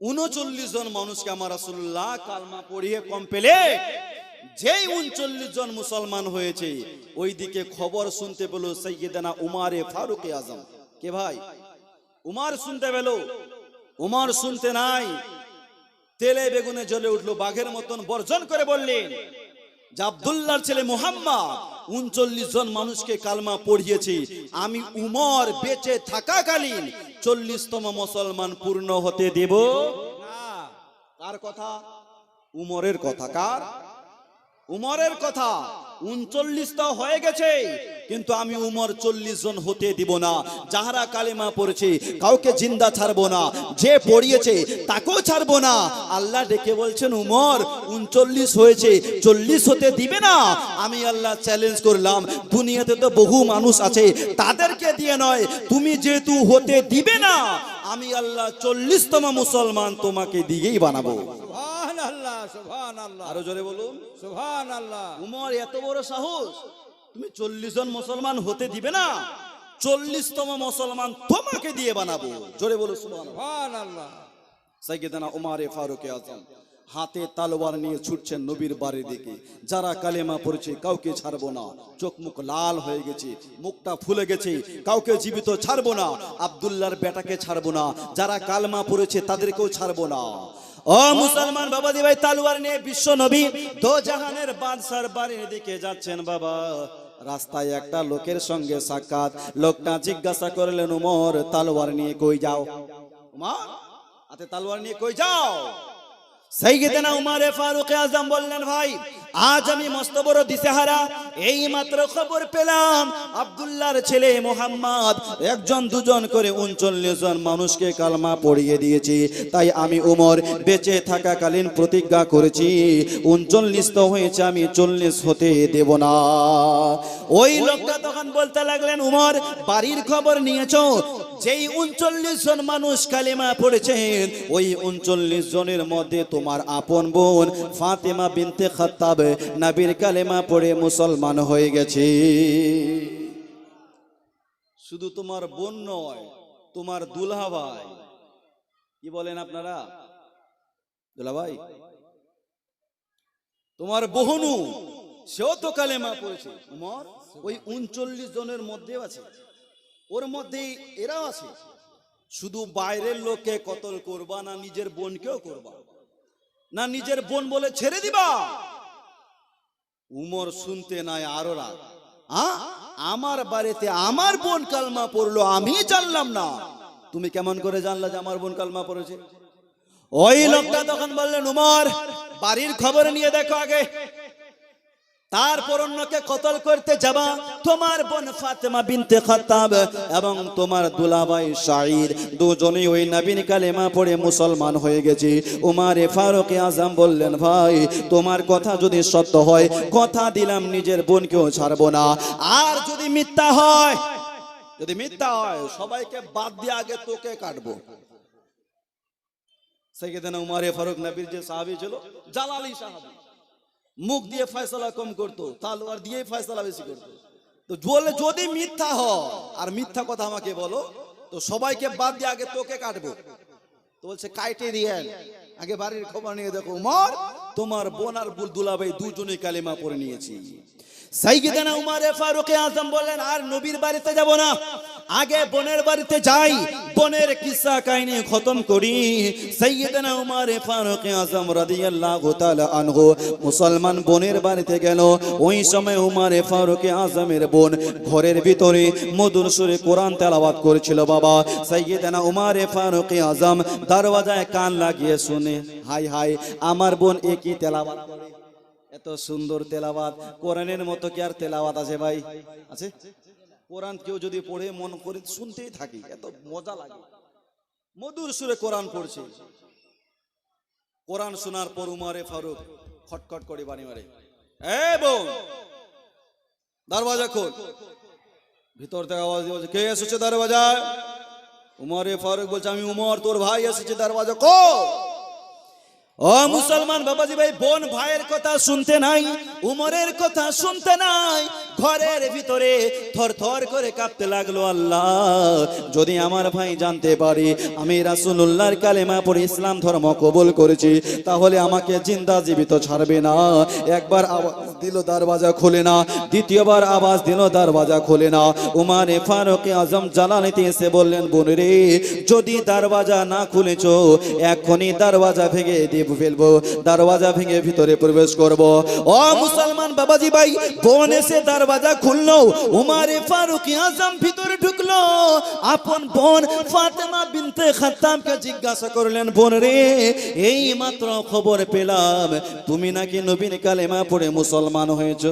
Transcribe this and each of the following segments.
উনচল্লিশ জন মানুষকে আমার রাসূলুল্লাহ কালমা পড়িয়ে কম পেলে, যেই উনচল্লিশ জন মুসলমান হয়েছে, ওইদিকে খবর শুনতে পেল সৈয়দানা উমারে ফারুক আজম। কে ভাই? উমার শুনতে পেল? উমার শুনতে নাই। তেলে বেগুনে জ্বলে উঠল, বাঘের মতন বর্জন করে বললেন, যে আবদুল্লাহর ছেলে মোহাম্মদ, উনচল্লিশ জন মানুষকে কালমা পড়িয়েছি, আমি উমর বেঁচে থাকাকালীন চল্লিশতম মুসলমান পূর্ণ হতে দেব? কার কথা? উমরের কথা। কার? উমরের কথা। উনচল্লিশটা হয়ে গেছে। কিন্তু আমি উমর চল্লিশ জন হতে দিব না। যাহারা কালেমা পড়েছে, কাউকে জিন্দা ছাড়বো না। যে পড়িয়েছে, তাকেও ছাড়বো না। আল্লাহ ডেকে বলছেন, উমর, উনচল্লিশ হয়েছে, চল্লিশ হতে দিবে না। আমি আল্লাহ চ্যালেঞ্জ করলাম, দুনিয়াতে তো বহু মানুষ আছে, তাদেরকে দিয়ে নয়, তুমি যেহেতু হতে দিবে না, আমি আল্লাহ চল্লিশতম মুসলমান তোমাকে দিয়েই বানাবো। আল্লাহ আরও জোরে বলুন। আল্লাহ উমর এত বড় সাহস? তুমি চল্লিশ জন মুসলমান হতে দিবে না। চল্লিশতম মুসলমান তোমাকে দিয়ে বানাবো। জোরে বলো। আল্লাহ সাইয়েদানা উমারে ফারুক আজম হাতে তালোয়ার নিয়ে ছুটছেন নবীর বাড়ির দিকে। যারা কালেমা পড়েছে কাউকে ছাড়বো না। চোখ মুখ লাল হয়ে গেছে মুখটা ফুলে গেছে কাউকে জীবিত ছাড়বো না। আব্দুল্লাহর বেটাকে ছাড়বো না। যারা কালমা পড়েছে তাদেরকেও ছাড়বো না। ও মুসলমান বাবা ভাই, তালুয়ার নিয়ে বিশ্ব নবী দো জাহানের বাদশার বাড়ির দিকে যাচ্ছেন বাবা। রাস্তায় একটা লোকের সঙ্গে সাক্ষাৎ। লোকটা জিজ্ঞাসা করলেন, উমর, তালোয়ার নিয়ে কই যাও? উমর হাতে তালোয়ার নিয়ে কই যাও? সাইয়েদেনা উমারে ফারুক আজম বললেন ভাই আজ আমি মস্ত বড় দিশেহারা। এই মাত্র খবর পেলাম আব্দুল্লাহর ছেলে মোহাম্মদ একজন দুজন করে উনচল্লিশ জন মানুষকে কালমা পড়িয়ে দিয়েছি। তাই আমি উমর বেঁচে থাকাকালীন প্রতিজ্ঞা করেছি উনচল্লিশ তো হয়েছে আমি চল্লিশ হতে দেব না। ওই লোকটা তখন বলতে লাগলেন উমর বাড়ির খবর নিয়েছো? যেই উনচল্লিশ জন মানুষ কালিমা পড়েছেন, ওই উনচল্লিশ জনের মধ্যে তোমার আপন বোন ফাতেমা বিনতে খাত্তাব নাবির কালেমা পড়ে মুসলমান হয়ে গেছে। শুধু তোমার বোন নয়, তোমার দুলহা ভাই। কি বলেন আপনারা? দুলা ভাই? তোমার বহনু, সেও তো কালেমা পড়েছে। উমর, ওই উনচল্লিশ জনের মধ্যে আছে। ওর মধ্যে এরাও আছে। শুধু বাইরের লোককে কতল করবা না নিজের বোনকেও করবা? না নিজের বোন বলে ছেড়ে দিবা? উমর শুনতে নাই আরও আ? আমার বাড়িতে আমার বোন কালমা পড়ল, আমি জানলাম না। তুমি কেমন করে জানলা যে আমার বোন কালমা পড়েছে? ওই লোকটা তখন বললেন, উমর, বাড়ির খবর নিয়ে দেখো আগে। তারপর অন্যকে কতল করতে যাবা? তোমার বোন ফাতেমা বিনতে খাত্তাব এবং তোমার দুলাভাই শাহিদ দুজনেই ওই নবীন কালেমা পড়ে মুসলমান হয়ে গেছে। উমারে ফারুক আজম বললেন, ভাই, তোমার কথা যদি সত্য হয়, কথা দিলাম, নিজের বোনকেও ছাড়বো না। আর যদি মিথ্যা হয়, যদি মিথ্যা হয়, সবাইকে বাদ দিয়ে আগে তোকে কাটবো। সেকেদানা উমারে ফারুক নবীর যে সাহাবী ছিল, জালালি সাহাবী। মুখ দিয়ে ফয়সালা কম করতো, তালোয়ার দিয়ে ফয়সালা বেশি করতো। তো বলে যদি মিথ্যা হ আর মিথ্যা কথা আমাকে বলো, তো সবাইকে বাদ দিয়ে আগে তোকে কাটবো। তো বলছে, কাইটে দিয়ে আগে বাড়ির খবর নিয়ে দেখো, উমর, তোমার বোন আর বুল দুলাভাই দুজনে কালিমা পড়ে নিয়েছি। সাইয়েদানা উমারে ফারুক আজম বললেন, আর নবীর বাড়িতে যাব না। আগে বোনের বাড়িতে যাই, বোনের কিসসা কাহিনী খতম করি। সাইয়েদানা উমারে ফারুক আজম রাদিয়াল্লাহু তাআলা আনহু মুসলমান বোনের বাড়িতে গেল। ওই সময় উমারে ফারুক আজমের বোন ঘরের ভিতরে মধুর সুরে কোরআন তেলাওয়াত করেছিল বাবা। সাইয়েদানা উমারে ফারুক আজম দরওয়াজায় কান লাগিয়ে শুনে, হাই হাই, আমার বোন একই তেলাওয়াত এত সুন্দর তেলাওয়াত, কোরআনের মতো কি আর তেলাওয়াত আছে ভাই? আছে? কোরআন কেউ যদি পড়ে, মন করে শুনতেই থাকি, এত মজা লাগে। মধুর সুরে কোরআন পড়ছে। কোরআন শোনার পর উমারে ফারুক খটখট করে বাড়ি মারে বোন, দরওয়াজা খোল। ভিতর থেকে আওয়াজ দিয়ে কে এসেছে দরওয়াজায়? উমরে ফারুক বলছে, আমি উমর, তোর ভাই এসেছে দরওয়াজা, খোল। ও মুসলমান বাবাজি ভাই, বোন ভাইয়ের কথা শুনতে নাই, উমরের কথা শুনতে নাই, ঘরের ভিতরে থর থর করে কাঁপতে লাগল আল্লাহ। যদি আমার ভাই জানতে পারে, আমি রাসূলুল্লাহর কালেমা পড়ে ইসলাম ধর্ম কবুল করেছি, তাহলে আমাকে জিন্দা জীবিত ছাড়বে না। একবার আওয়াজ দিল, দরওয়াজা খোলে না। দ্বিতীয়বার আওয়াজ দিল, দরওয়াজা খোলে না। উমারে ফারুক আজম জালানিতে এসে বললেন, বোন রে, যদি দরওয়াজা না খুলেছ এখনই দরওয়াজা ভেঙে দিয়ে ফেলব দরওয়াজা ভেঙে ভিতরে প্রবেশ করব। ও মুসলমান বাবাজি ভাই, বোন এসে দরওয়াজা খুললো। উমারে ফারুক আজম ভিতরে ঢুকলো। আপন বোন ফাতেমা বিনতে খাত্তামকে জিজ্ঞাসা করলেন, বোন রে, এই মাত্র খবর পেলাম। তুমি নাকি নবীন কালেমা পড়ে মুসলমান হয়েছো?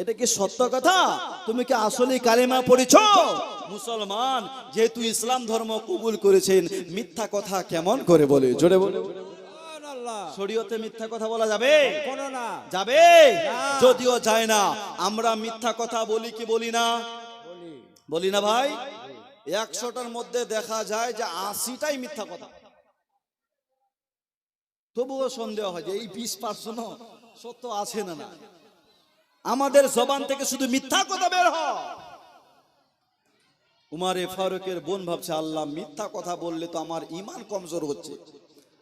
এটা কি সত্য কথা? তুমি কি আসলে কালেমা পড়েছ? মুসলমান, যেহেতু ইসলাম ধর্ম কবুল করেছেন, মিথ্যা কথা কেমন করে বলে? জোরে বলে। শরীয়তে মিথ্যা কথা বলা যাবে? কোনো না। যাবে? যদিও যায় না। আমরা মিথ্যা কথা বলি কি বলি না? বলি। বলি না ভাই? একশোটার মধ্যে দেখা যায় যে আশিটাই মিথ্যা কথা। তবুও সন্দেহ হয় যে এই বিশ পার্সেন্ট সত্য আছে না না। আমাদের জবান থেকে শুধু মিথ্যা কথা বের হয়। উমারে ফারুকের বোন ভাবছে আল্লাহ মিথ্যা কথা বললে তো আমার ইমান কমজোর হচ্ছে।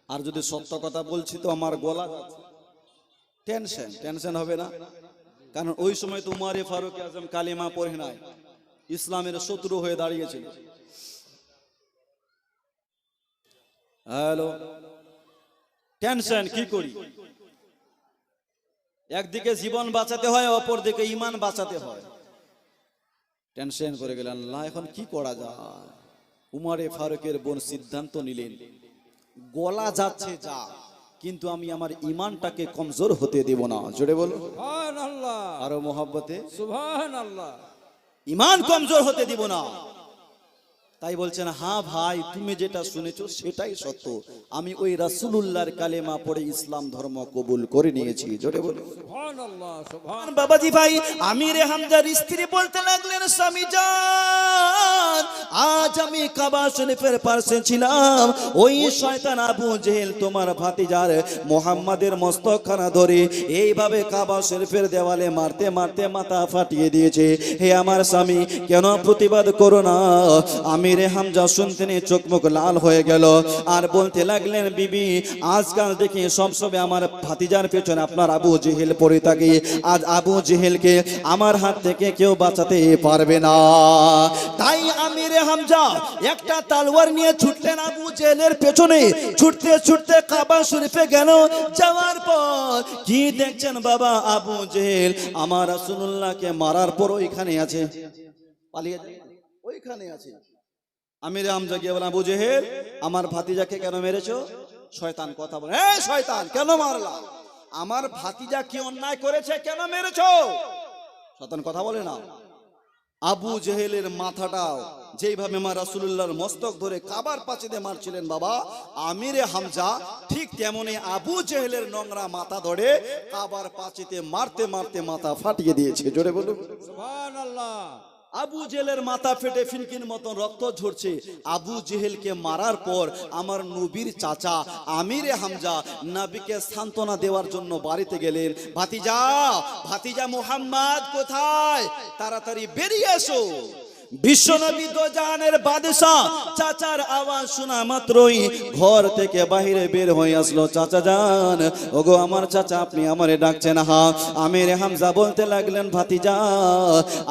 আর যদি সত্য কথা বলছি তো আমার গলা টেনশন টেনশন হবে না। কারণ ওই সময় তো উমারে ফারুক আজম কালিমা পড়ে নাই। ইসলামের শত্রু হয়ে দাঁড়িয়েছিল। হ্যালো, টেনশন কি করি? একদিকে জীবন বাঁচাতে হয়, অপরদিকে ইমান বাঁচাতে হয়। টেনশন করে গেলেন না এখন কি করা যায়? উমারে ফারুকের বোন সিদ্ধান্ত নিলেন। গলা যাচ্ছে যা কিন্তু আমি আমার ইমানটাকে কমজোর হতে দেব না। জোরে বলো আরও মোহাব্বতে। ইমান কমজোর হতে দিব না। তাই বলছেন হ্যাঁ ভাই তুমি যেটা শুনেছো সেটাই সত্য। আমি ওই রাসূলুল্লাহর কালেমা পড়ে ইসলাম ধর্ম কবুল করে নিয়েছি। জোরে বলো বাবাজি ভাই আমিরে হামজার স্ত্রী বলতে লাগলেন স্বামী যান আজ আমি কাবা শরীফের পাশে ছিলাম। ওই শয়তান আবু জেহেল তোমার ভাতিজার মোহাম্মদের মস্তকখানা ধরে এইভাবে কাবা শরীফের দেওয়ালে মারতে মারতে মাথা ফাটিয়ে দিয়েছে। হে আমার স্বামী কেন প্রতিবাদ করো না? আমিরে হামজা শুনতে নিয়ে চোখ মুখ লাল হয়ে গেল। আর বলতে লাগলেন, বিবি, আজকাল দেখি সবসময় আমার ভাতিজার পেছনে আপনার আবু জেহেল পড়ে থাকে। আজ আবু জেহেলকে আমার হাত থেকে কেউ বাঁচাতে পারবে না। তাই আমিরে হামজা একটা তালওয়ার নিয়ে ছুটলেন আবু জেহেলের পেছনে। ছুটতে ছুটতে কাবা শরীফে গেল। যাওয়ার পর কি দেখছেন বাবা আবু জেহেল? আমার রাসূলুল্লাহকে মারার পর ওইখানে আছে। পালিয়ে ওইখানে আছে। আমির হামজা গিয়ে বললাম, আবু জেহেল, আমার ভাতিজাকে কেন মেরেছ? শয়তান কথা বলে, এই শয়তান, কেন মারলা? আমার ভাতিজা কি অন্যায় করেছে, কেন মেরেছ? শয়তান কথা বলে না। আবু জেহেলের মাথাটাও যেইভাবে মা রাসূলুল্লাহর মস্তক ধরে কাবার পাচিতে মারছিলেন, বাবা, আমিরে হামজা ঠিক তেমনি আবু জেহেলের নোংরা মাথা ধরে কাবার পাচিতে মারতে মারতে মাথা ফাটিয়ে দিয়েছে। জোরে বলুন। সুবহান আল্লাহ আবু জেলের মাথা ফেটে ফিনকিন মতন রক্ত ঝরছে। আবু জেহেলকে মারার পর আমার নবীর চাচা আমিরে হামজা নাবিকে সান্ত্বনা দেওয়ার জন্য বাড়িতে গেলেন। ভাতিজা ভাতিজা মুহাম্মদ কোথায়? তাড়াতাড়ি বেরিয়ে এসো। বিশ্বনবী দো জাহানের বাদশাহ। চাচার আওয়াজ শোনা মাত্রই ঘর থেকে বাইরে বের হয়ে আসলো। চাচা যান, ওগো আমার চাচা, আপনি আমারে ডাকছেন হা আমির হামজা বলতে লাগলেন, ভাতিজা,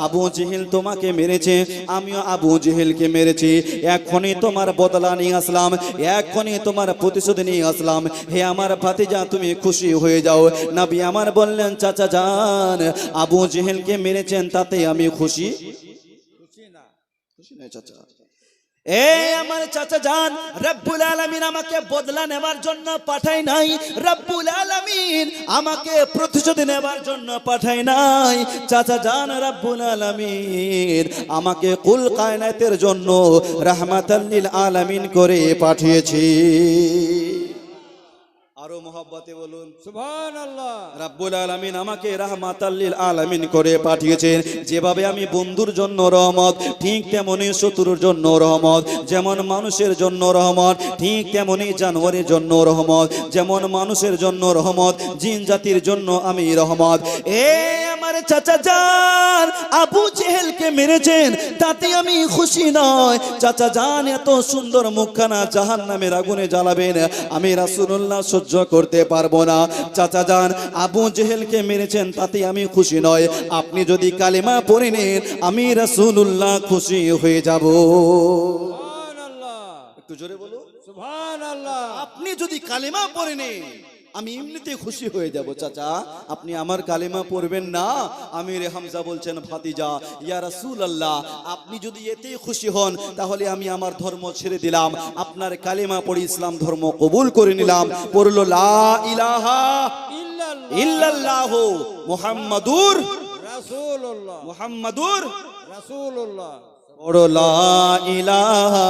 আবু জেহেল তোমাকে মেরেছে, আমিও আবু জেহেলকে মেরেছি। এখনই তোমার বদলা নিয়ে আসলাম এখনই তোমার প্রতিশোধ নিয়ে আসলাম। হে আমার ভাতিজা, তুমি খুশি হয়ে যাও। নবী আমার বললেন, চাচা যান, আবু জেহেলকে মেরেছেন, তাতে আমি খুশি? চাচা। এই আমার চাচা যান রব্বুল আলমিন আমাকে বদলা নেবার জন্য পাঠাই নাই। রব্বুল আলমিন আমাকে প্রতিশোধ নেবার জন্য পাঠাই নাই। চাচা জান, রব্বুল আলমিন আমাকে কুল কায়নাতের জন্য রাহমাতাল্লিল আলামিন করে পাঠিয়েছি। আরও মোহাব্বতে বলুন। রাব্বুল আলামিন আমাকে রাহমাতাল্লিল আলামিন করে পাঠিয়েছেন। যেভাবে আমি বন্ধুর জন্য রহমত ঠিক তেমনি শত্রুর জন্য রহমত যেমন মানুষের জন্য রহমত ঠিক তেমনি জানোয়ারের জন্য রহমত যেমন মানুষের জন্য রহমত জিন জাতির জন্য আমি রহমত। এ আমার চাচা যান আবু জেহেলকে মেরেছেন তাতে আমি খুশি নয়। চাচা যান এত সুন্দর মুখখানা জাহান নামের আগুনে জ্বালাবেন। আমি রাসূলুল্লাহ সহ্য করতে পারব না। চাচা যান আবু জেহেলকে মেরেছেন তাতে আমি খুশি নয় আপনি যদি কালিমা পড়ে নেন আমি রাসুল্লাহ খুশি হয়ে যাব। একটু জোরে বলো আপনি যদি কালিমা পড়ে নেন আমি এমনিতে খুশি হয়ে যাব চাচা। আপনি আমার কালেমা পড়বেন না। আমির হামজা বলছেন ভাতিজা ইয়া রাসূল আল্লাহ আপনি যদি এতে খুশি হন তাহলে আমি আমার ধর্ম ছেড়ে দিলাম। আপনার কালেমা পড়ে ইসলাম ধর্ম কবুল করে নিলাম। পড়ল লা ইলাহা ইল্লাল্লাহ ইল্লাল্লাহ মুহাম্মাদুর রাসূলুল্লাহ। মুহাম্মাদুর রাসূলুল্লাহ। পড়ো লা ইলাহা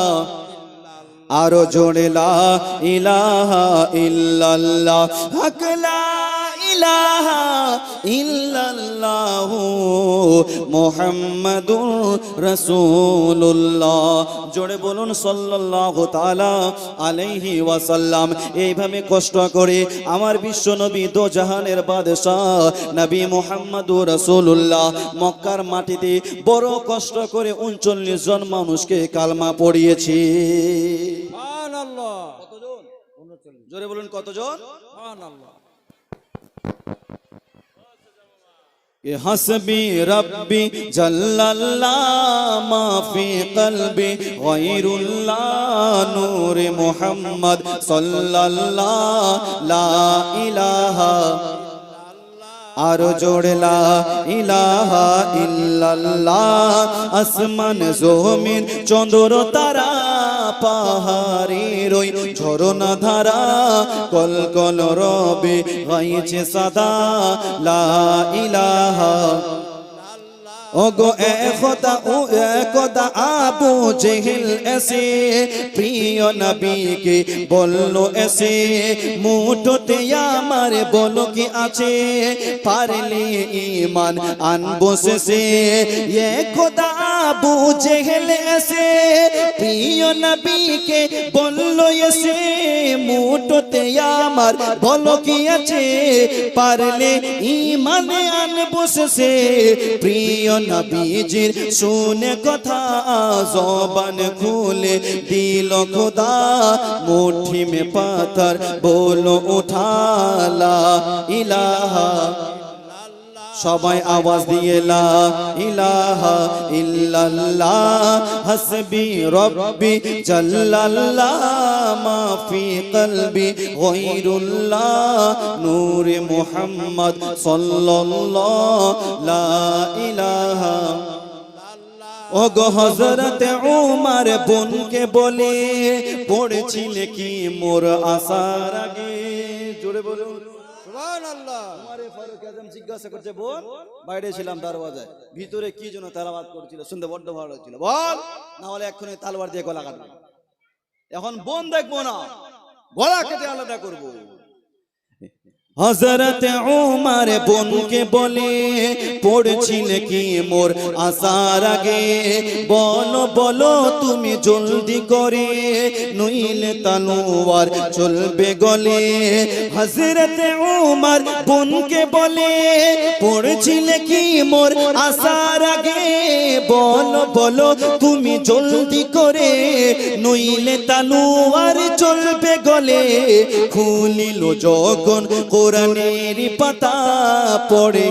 আরও জোরে লা ইলাহা ইল্লাল্লাহ। হক লা ইলাহা ইল্লাল্লাহ মুহাম্মাদুর রাসূলুল্লাহ। জোরে বলুন সাল্লাল্লাহু তাআলা আলাইহি ওয়াসাল্লাম। এইভাবে কষ্ট করে আমার বিশ্ব নবী বাদশাহ নবী মুহাম্মাদুর রাসূলুল্লাহ মক্কার মাটিতে বড় কষ্ট করে উনচল্লিশ জন মানুষকে কালমা পড়িয়েছি। কতজন? জোরে বলুন কতজন? حسبي ربي جل الله ما في قلبي غير الله نور محمد صلى الله لا إله আরও জোড়লা ইলাহা ইল্লাল্লাহ আসমান জমিন চন্দ্র তারা পাহাড়ি রই ঝরনা ধারা কল রবে গাইছে সাদা। লা ইলাহা ওগো একদা ও একদা আবু জেহিল এসে প্রিয় নবীকে বলল এসে, মুঠোতে আমার বলো কি আছে? পারলে ইমান আনব শেষে। একদা আবু জেহেল এসে প্রিয় নবীকে বলল, এসে মুঠোতে আমার বলো কি আছে? পারলে ইমানে আনব শেষে। প্রিয় নবীজির শুনে কথা জবান খুলে দিল খোদা। মুঠি মে পাথর বলো, উঠালা ইলাহা সবাই আওয়াজ দিয়ে, লা ইলাহা ইল্লাল্লাহ, হাসবি রব্বি জাল্লাল্লাহ, মা ফি কলবি গায়রুল্লাহ, নূর মুহাম্মদ সাল্লাল্লাহ, লা ইলাহা ও গো হজরত উমার বোনকে বলে, পড়েছিলে কি মোর আসার আগে? জোরে বলুন সুবহান আল্লাহ আমারে ফারুক আজম জিজ্ঞাসা করছে, বোন, বাইরে ছিলাম দরওয়াজায় ভিতরে কি জন্য তালাবাদ করছিল? শুনতে বড্ড ভালো লাগছিল। বল, না হলে এক্ষুনি তালবার দিয়ে গলা কাটবো। এখন বোন দেখব না। গলা কেটে আলাদা করব। হজরত উমার বোনকে বলে, পড়ছিলে কি মোর আসার আগে? বলো বলো তুমি জলদি করে, নইলে তালোয়ার চলবে গলে। হজরত উমার বোনকে বলে, পড়ছিলে কি মোর আসার আগে? বলো বলো তুমি জলদি করে, নইলে তালোয়ার চলবে গলে। খুলিল যখন কোরআনের পাতা পড়ে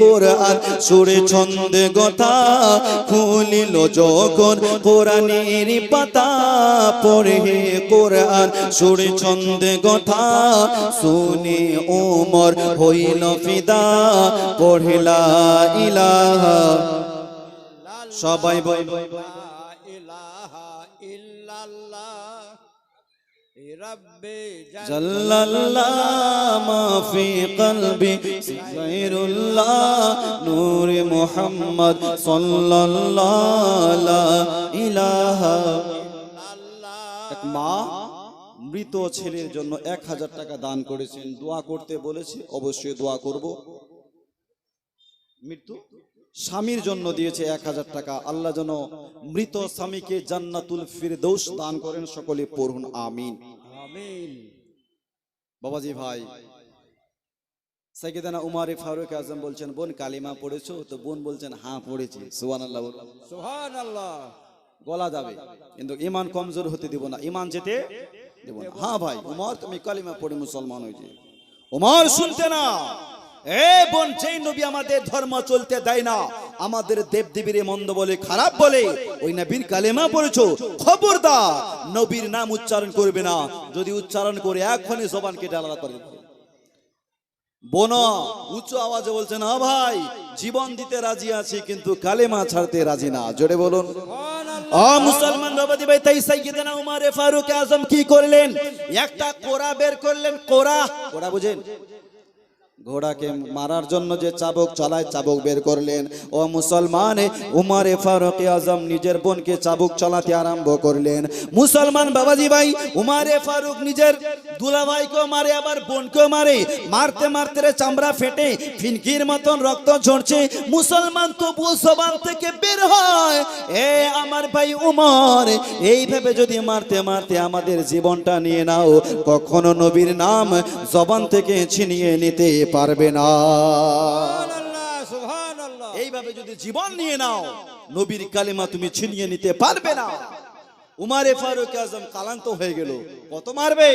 কোরআন, সুরে ছন্দে কথা খুলিল যখন কোরআনের পাতা পড়ে কোরআন, সুরে ছন্দে কথা শুনে ওমর হইল ফিদা পড়িলা ইলাহা। সবাই বই جل الله ما في قلبي غير الله نور محمد صلى الله لا إله এক মা মৃত ছেলের জন্য এক হাজার টাকা দান করেছেন দোয়া করতে বলেছে অবশ্যই দোয়া করব মৃত্যু স্বামীর জন্য দিয়েছে এক হাজার টাকা আল্লাহ যেন মৃত স্বামীকে জান্নাতুল ফিরদৌস দান করেন সকলে পড়ুন আমিন আমিন বাবাজি ভাই সাইকেদানা উমারে ফারুক আজম বলছেন বোন কালিমা পড়েছো? তো বোন বলছেন হ্যাঁ পড়েছি। সুহান আল্লাহ সুহান আল্লাহ গলা যাবে কিন্তু ইমান কমজোর হতে দিব না। ইমান যেতে দেব না। হ্যাঁ ভাই উমার তুমি কালিমা পড়ে মুসলমান হয়েছে। উমার শুনতে না। এ বোন যেই নবী আমাদের ধর্ম চলতে দেয় না আমাদের দেব দেবীর মন্দ বলে খারাপ বলে ওই নবীর কালেমা পড়েছো? খবরদার নবীর নাম উচ্চারণ করবে না। যদি উচ্চারণ করে এক্ষণে জবান কেটে আলাদা করে দেবে। বোন উচ্চ আওয়াজে বলছেন ভাই জীবন দিতে রাজি আছি কিন্তু কালেমা ছাড়তে রাজি না। জোরে বলুন। মুসলমান বাবাজি ভাই তাই সাইয়েদনা উমারে ফারুক আজম কি করলেন? একটা কোরা বের করলেন কোরা কোরা বুঝেন? ঘোড়াকে মারার জন্য যে চাবক চালায়, চাবক বের করলেন। ও মুসলমান, উমারে ফারুক আজম নিজের বোনকে চাবুক চালাতে আরম্ভ করলেন। মুসলমান বাবাজি ভাই, উমারে ফারুক নিজের দুলাভাইকেও মারে, আবার বোনকেও মারে। মারতে মারতে চামড়া ফেটে, ফিনকির মতন রক্ত ঝরছে। মুসলমান তবুও জবান থেকে বের হয়। এ আমার ভাই উমর এইভাবে যদি মারতে মারতে আমাদের জীবনটা নিয়ে নাও, কখনো নবীর নাম জবান থেকে ছিনিয়ে নিতে পারবে না। এইভাবে যদি জীবন নিয়ে নাও নবীর কালিমা তুমি ছিনিয়ে নিতে পারবে না। উমারে ফারুক আজম কালান্ত হয়ে গেল। কত মারবে?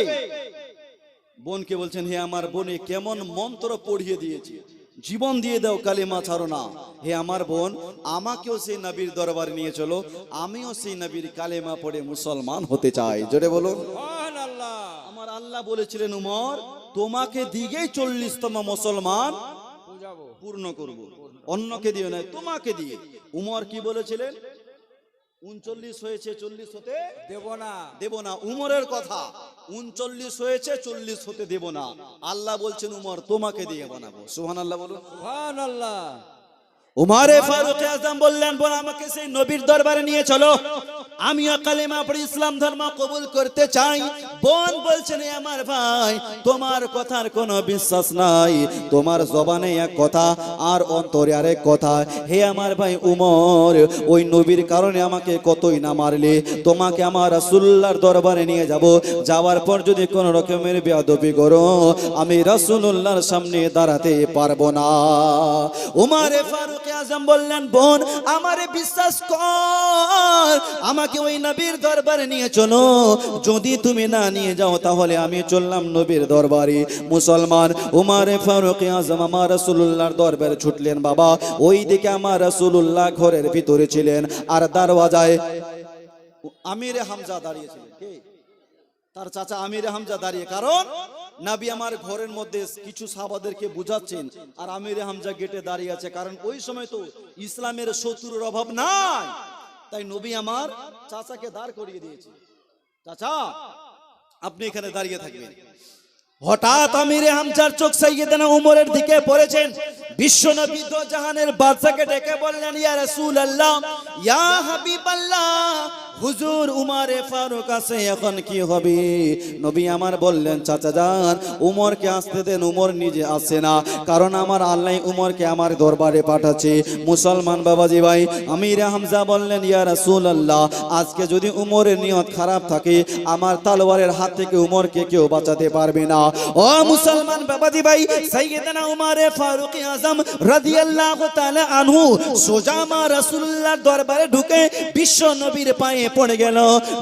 বোনকে বলছেন হে আমার বোনে কেমন মন্ত্র পড়িয়ে দিয়েছি। জীবন দিয়ে দাও কালিমা ছাড়ো না। হে আমার বোন আমাকেও সেই নবীর দরবার নিয়ে চলো। আমিও সেই নবীর কালেমা পড়ে মুসলমান হতে চাই। জোরে বলুন। আমার আল্লাহ বলেছিলেন উমর তোমাকে দিকেই চল্লিশতম মুসলমান পূর্ণ করব। অন্যকে দিয়ে নয় তোমাকে দিয়ে। উমর কি বলেছিলেন? উনচল্লিশ হয়েছে চল্লিশ হতে দেব না। দেব না। উমরের কথা উনচল্লিশ হয়েছে চল্লিশ হতে দেব না। আল্লাহ বলছেন উমর তোমাকে দিয়ে বানাবো। সুহান আল্লাহ বলুন। সুহান আল্লাহ উমারে ফারুক আজম বললেন বোন আমাকে সেই নবীর দরবারে নিয়ে চলো। আমিও কালেমা পড়ে ইসলাম ধর্ম কবুল করতে চাই। বোন বলছেন আমার ভাই, তোমার কথার কোনো বিশ্বাস নাই। তোমার জবানে এক কথা আর অন্তরে আরেক কথা। হে আমার ভাই উমর, ওই নবীর কারণে আমাকে কতই না মারলে। তোমাকে আমার রাসূলুল্লাহর দরবারে নিয়ে যাব। যাওয়ার পর যদি কোন রকমের বেয়াদবি করো, আমি রাসূলুল্লাহর সামনে দাঁড়াতে পারব না। উমারে ফারুক আজম বললেন, বোন, আমারে বিশ্বাস কর। আমাকে ওই নবীর দরবারে নিয়ে চলো। যদি তুমি না নিয়ে যাও, তাহলে আমি চললাম নবীর দরবারে। মুসলমান, উমারে ফারুক আজম আমার রাসূলুল্লাহর দরবারে ছুটলেন, বাবা। ওই দিকে আমার রাসূলুল্লাহ ঘরের ভিতরে ছিলেন। আর দরওয়াজায় আমিরে হামজা দাঁড়িয়েছিলেন তার চাচা আমির হামজা দাঁড়িয়ে। কারণ নাবি আমার ঘরের মধ্যে কিছু সাহাবাদেরকে বুঝাচ্ছেন, আর আমির হামজা গেটে দাঁড়িয়ে আছে, কারণ ওই সময় তো ইসলামের শত্রুর অভাব নাই। তাই নবী আমার চাচাকে দাঁড় করিয়ে দিয়েছে। চাচা, আপনি এখানে দাঁড়িয়ে থাকবেন। হঠাৎ আমিরে হামজার চোখ সাইয়েদানা উমরের দিকে পড়েছেন। বিশ্ব নবী জাহানের বাদশাকে ডেকে বললেন, ইয়া রাসূলুল্লাহ, ইয়া হাবিবাল্লাহ হুজুর উমারে ফারুক আছে, এখন কি হবে? নবী আমার বললেন, চাচা যান, উমরকে আসতে দেন, উমর নিজে আসে না। কারণ আমার আল্লাহ উমরকে আমার দরবারে পাঠাচ্ছে। মুসলমান বাবাজি ভাই, আমির হামজা বললেন, ইয়া রাসূলুল্লাহ, আজকে যদি উমরের নিয়ত খারাপ থাকে, আমার তালোয়ারের হাত থেকে উমরকে কেউ বাঁচাতে পারবে না। ও মুসলমান বাবাজি ভাই, সাইয়েদনা উমারে ফারুক আজম রাদিয়াল্লাহু তাআলা আনহু সোজা মা রাসূলুল্লাহর দরবারে ঢুকে বিশ্ব নবীর পায়ে পড়ে গেল,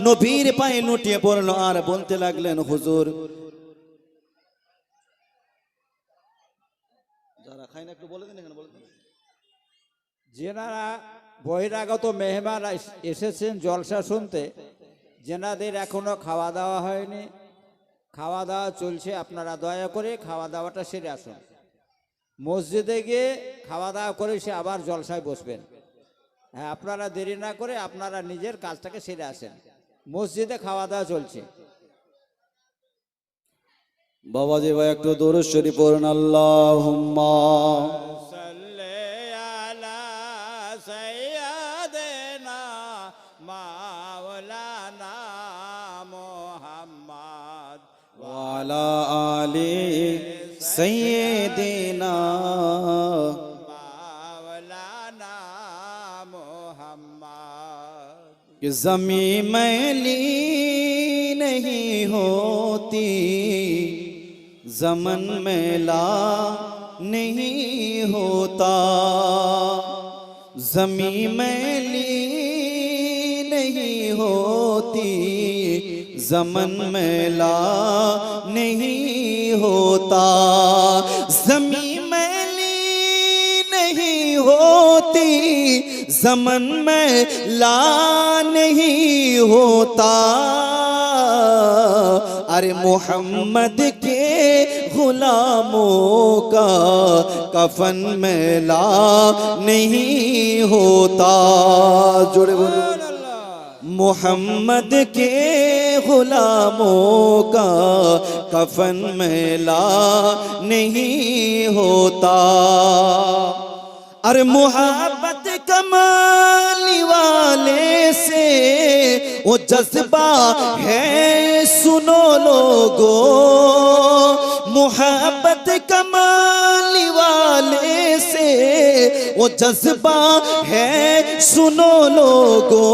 নবীর পায়ে লুটিয়ে পড়ল, আর বলতে লাগলেন, হুজুর, যারা যেনারা বহিরাগত মেহমান এসেছেন জলসা শুনতে, যেনাদের এখনও খাওয়া দাওয়া হয়নি খাওয়া দাওয়া চলছে, আপনারা দয়া করে খাওয়া দাওয়াটা সেরে আসুন। মসজিদে গিয়ে খাওয়া দাওয়া করে সে আবার জলসায় বসবেন। হ্যাঁ আপনারা দেরি না করে আপনারা নিজের কাজটাকে সেরে আসেন। মসজিদে খাওয়া দাওয়া চলছে। বাবাজি ভাই একটু দরুদ শরীফ পড়ুন। আল্লাহ মাওলানা মোহাম্মদ। আলী সাইয়্যিদ کہ زمین میلی نہیں ہوتی، زمن میلا نہیں ہوتا۔ زمین میلی نہیں ہوتی، زمن میلا نہیں ہوتا۔ زمین زمن میں لا نہیں ہوتا۔ ارے محمد کے غلاموں کا کفن میں لا نہیں ہوتا۔ جڑے بولو محمد کے غلاموں کا کفن میں لا نہیں ہوتا۔ ارے محبت کمالی والے سے وہ جذبہ ہے، سنو لوگو، محبت کمالی والے سے وہ جذبہ ہے، سنو لوگو،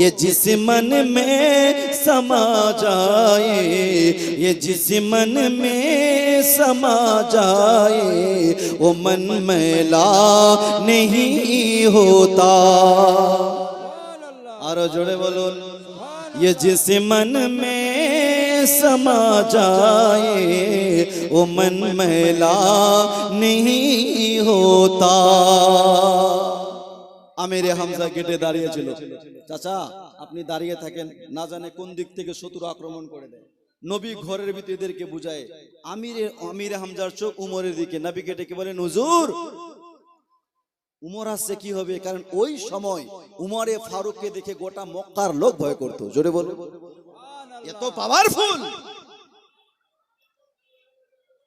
یہ جس من میں سما جائے، یہ جس من میں समा जाए वो मन मैला नहीं होता আরো জোরে বলুন ये जिस मन में समा जाए वो मन मैला नहीं होता আমিরে হামজা গেটে দাঁড়িয়েছিল চাচা আপনি দাঁড়িয়ে থাকেন না জানে কোন দিক থেকে শত্রু আক্রমণ করে দেয় নবী ঘরের ভিতরে এদেরকে বুঝায়, আমিরে আমিরে হামজার চোখ উমরের দিকে। নবী গেটে বলে, নুজুর, উমর আসছে কি হবে? কারণ ওই সময় উমরে ফারুককে দেখে গোটা মক্কার লোক ভয় করতো। জোরে বল। এত পাওয়ারফুল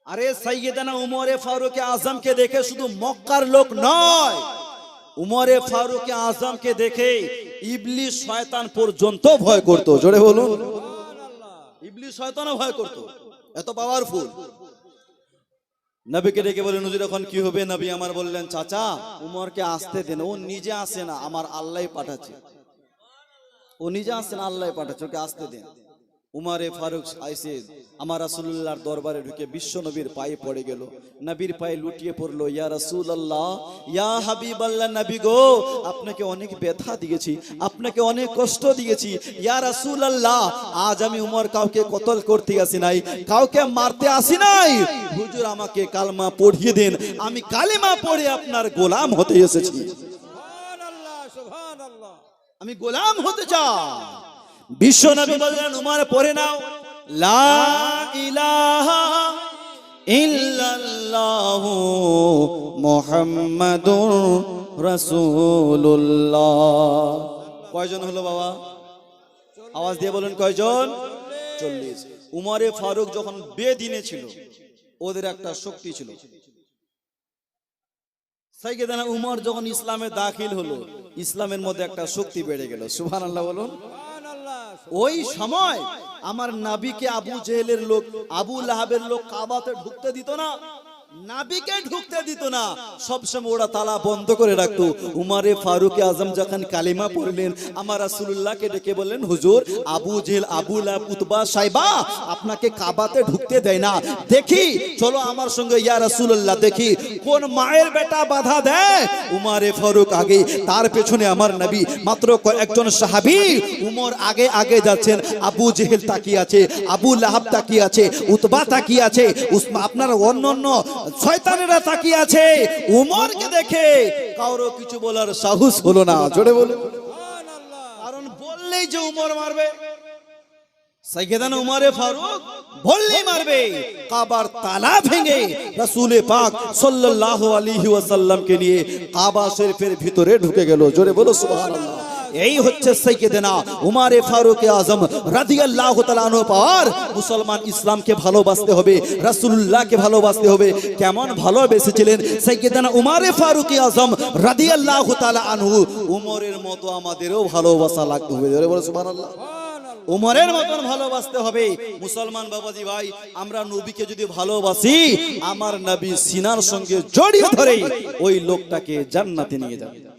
আরে সাইয়েদানা উমরে ফারুকে আজমকে দেখে শুধু মক্কার লোক নয়, উমরে ফারুকে আজমকে দেখে ইবলিস শয়তান পর্যন্ত ভয় করতো। জোরে বলুন। ইবলিস শয়তানও ভয় করতো। এত পাওয়ারফুল নবীকে ডেকে বলে, নজির, এখন কি হবে? নবী আমার বললেন, চাচা, উমরকে আসতে দেন। ও নিজে আসে না, আমার আল্লাহ পাঠাচ্ছে। ও নিজে আসে না আল্লাহ পাঠাচ্ছে, ওকে আসতে দেন। উমারে ফারুক আইসে আমার রাসূলুল্লাহর দরবারে ঢুকে বিশ্ব নবীর পায়ে পড়ে গেল। নবীর পায়ে লুটিয়ে পড়ল ইয়া রাসূলুল্লাহ ইয়া হাবিবাল্লাহ নবী গো আপনাকে অনেক ব্যথা দিয়েছি আপনাকে অনেক কষ্ট দিয়েছি। ইয়া রাসূলুল্লাহ আজ আমি উমর কাউকে কতল করতে আসি নাই কাউকে মারতে আসি নাই। হুজুর আমাকে কালমা পড়িয়ে দিন আমি কালেমা পড়ে আপনার গোলাম হতে এসেছি। আমি গোলাম হতে চাই। বিশ্ব নবী বললেন, উমার, পড়ে নাও। লা ইলাহা ইল্লাল্লাহ মুহাম্মাদুর রাসূলুল্লাহ। কয়জন হলো বাবা? আওয়াজ দিয়ে বলেন, কয়জন? চল্লিশ। উমরে ফারুক যখন বেদিনে ছিল, ওদের একটা শক্তি ছিল। সাইকেদানা উমর যখন ইসলামে দাখিল হলো, ইসলামের মধ্যে একটা শক্তি বেড়ে গেল। সুবহান আল্লাহ বলুন। সুবহানাল্লাহ ওই সময় আমার নাবিকে আবু জেহেলের লোক আবু লাহাবের লোক কাবাতে ঢুকতে দিত না। দেখি, চলো আমার সঙ্গে, ইয়া রাসূলুল্লাহ, দেখি, কোন মায়ের বেটা বাধা দেয়? উমারে ফারুক আগে, তার পেছনে আমার নবী, মাত্র একজন সাহাবী, উমর আগে আগে যাচ্ছেন। আবু জেহেল তাকিয়ে আছে, আবু লাহাব তাকিয়ে আছে, উতবা তাকিয়ে আছে। আপনার অন্য অন্য শয়তানেরা তাকিয়ে আছে। উমরকে দেখে কারও কিছু বলার সাহস হলো না। জোরে বলুন। কারণ বললেই যে উমর মারবে। সাইয়েদান উমারে ফারুক মারবে। কাবার তালা ভেঙে নিয়ে কাবা ভিতরে ঢুকে গেল। জোরে বলো সুবহানাল্লাহ। এই হচ্ছে সাইয়েদেনা উমারে ফারুক আজম রাদিয়াল্লাহু তাআলা আনহু পাওয়ার। মুসলমান ইসলামকে ভালোবাসতে হবে রাসূলুল্লাহকে ভালোবাসতে হবে। কেমন ভালোবেসেছিলেন সাইয়েদেনা উমারে ফারুক আজম রাদিয়াল্লাহু তাআলা আনহু। উমরের মতো আমাদেরও ভালোবাসা লাগতে হবে সুবহানাল্লাহ। উমরের মতন ভালোবাসতে হবে। মুসলমান বাবাজি ভাই আমরা নবীকে যদি ভালোবাসি আমার নবী সিনার সঙ্গে জড়িয়ে ধরে ওই লোকটাকে জান্নাতে নিয়ে যাবে।